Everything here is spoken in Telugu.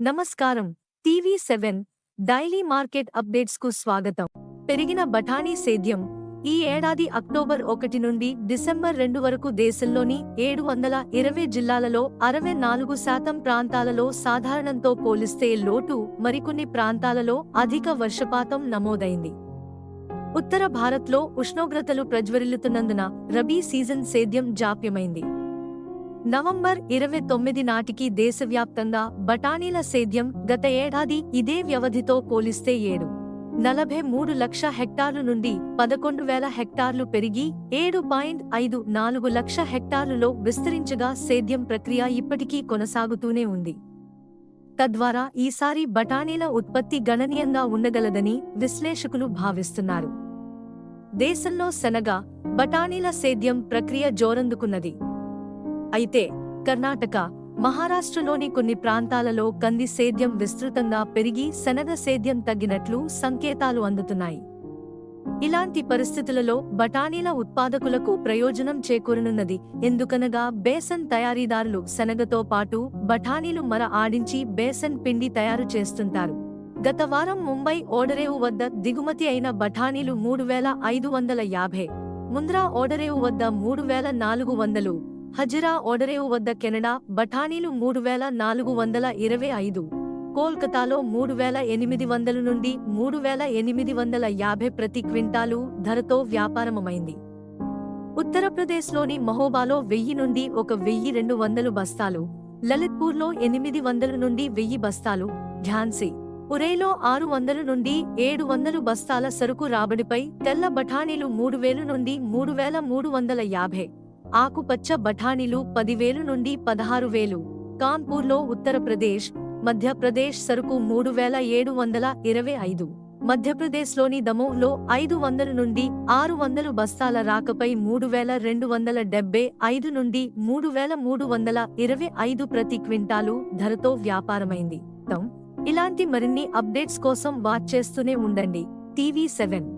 నమస్కారం. టీవీ సెవెన్ డైలీ మార్కెట్ అప్డేట్స్కు స్వాగతం. పెరిగిన బఠానీ సేద్యం. ఈ ఏడాది అక్టోబర్ ఒకటి నుండి డిసెంబర్ రెండు వరకు దేశంలోని ఏడు వందల ఇరవై జిల్లాలలో అరవై నాలుగు శాతం ప్రాంతాలలో సాధారణంతో పోలిస్తే లోటు మరికొన్ని ప్రాంతాలలో అధిక వర్షపాతం నమోదైంది. ఉత్తర భారత్లో ఉష్ణోగ్రతలు ప్రజ్వరిల్లుతున్నందున రబీ సీజన్ సేద్యం జాప్యమైంది. నవంబర్ ఇరవై తొమ్మిది నాటికి దేశవ్యాప్తంగా బఠానీల సేద్యం గత ఏడాది ఇదే వ్యవధితో పోలిస్తే ఏడు నలభై మూడు లక్ష హెక్టార్లు నుండి పదకొండు వేల హెక్టార్లు పెరిగి ఏడు పాయింట్ ఐదు నాలుగు లక్ష హెక్టార్లులో విస్తరించగా సేద్యం ప్రక్రియ ఇప్పటికీ కొనసాగుతూనే ఉంది. తద్వారా ఈసారి బఠానీల ఉత్పత్తి గణనీయంగా ఉండగలదని విశ్లేషకులు భావిస్తున్నారు. దేశంలో శనగ బఠానీల సేద్యం ప్రక్రియ జోరందుకున్నది. అయితే కర్ణాటక మహారాష్ట్రలోని కొన్ని ప్రాంతాలలో కంది సేద్యం విస్తృతంగా పెరిగి శనగ సేద్యం తగ్గినట్లు సంకేతాలు అందుతున్నాయి. ఇలాంటి పరిస్థితులలో బఠానీల ఉత్పాదకులకు ప్రయోజనం చేకూరనున్నది. ఎందుకనగా బేసన్ తయారీదారులు శనగతో పాటు బఠానీలు మర ఆడించి బేసన్ పిండి తయారు చేస్తుంటారు. గత వారం ముంబై ఓడరేవు వద్ద దిగుమతి అయిన బఠానీలు మూడు వేల ఐదు వందల యాభై ముంద్రా ఓడరేవు వద్ద మూడు వేల నాలుగు వందలు హజరా ఓడరేవు వద్ద కెనడా బఠానీలు మూడు వేల నాలుగు వందల ఇరవై ఐదు కోల్కతాలో మూడు వేల ఎనిమిది వందల నుండి మూడు వేల ఎనిమిది వందల యాభై ప్రతి క్వింటాలు ధరతో వ్యాపారమైంది ఉత్తరప్రదేశ్లోని మహోబాలో వెయ్యి నుండి ఒక వెయ్యి రెండు వందలు బస్తాలు లలిత్పూర్లో ఎనిమిది వందల నుండి వెయ్యి బస్తాలు ఝాన్సీ ఉరైలో ఆరు వందల నుండి ఏడు వందలు బస్తాల సరుకు రాబడిపై తెల్ల బఠానీలు మూడు వేలు నుండి మూడు వేల మూడు వందల యాభై ఆకుపచ్చ బఠానీలు పదివేలు నుండి పదహారు వేలు. కాన్పూర్లో ఉత్తరప్రదేశ్ మధ్యప్రదేశ్ సరుకు మూడు వేల ఏడు వందల ఇరవై ఐదు. మధ్యప్రదేశ్లోని దమోహ్లో ఐదు వందల నుండి ఆరు వందలు బస్తాల రాకపై మూడు వేల రెండు వందల డెబ్బై ఐదు నుండి మూడు వేల మూడు వందల ఇరవై ఐదు ప్రతి క్వింటాలు ధరతో వ్యాపారమైంది. ఇలాంటి మరిన్ని అప్డేట్స్ కోసం వాచ్ చేస్తూనే ఉండండి. TV seven.